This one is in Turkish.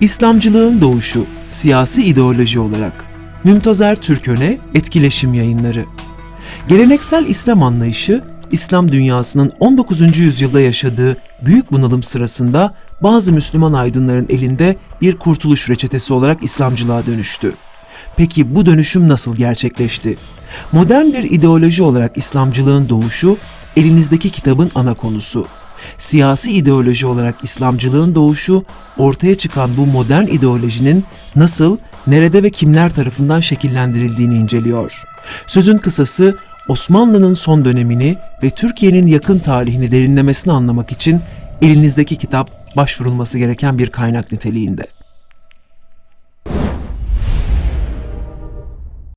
İslamcılığın doğuşu, siyasi ideoloji olarak. Mümtazer Türköne, Etkileşim Yayınları. Geleneksel İslam anlayışı, İslam dünyasının 19. yüzyılda yaşadığı büyük bunalım sırasında bazı Müslüman aydınların elinde bir kurtuluş reçetesi olarak İslamcılığa dönüştü. Peki bu dönüşüm nasıl gerçekleşti? Modern bir ideoloji olarak İslamcılığın doğuşu, elinizdeki kitabın ana konusu. Siyasi ideoloji olarak İslamcılığın doğuşu, ortaya çıkan bu modern ideolojinin nasıl, nerede ve kimler tarafından şekillendirildiğini inceliyor. Sözün kısası, Osmanlı'nın son dönemini ve Türkiye'nin yakın tarihini derinlemesine anlamak için elinizdeki kitap başvurulması gereken bir kaynak niteliğinde.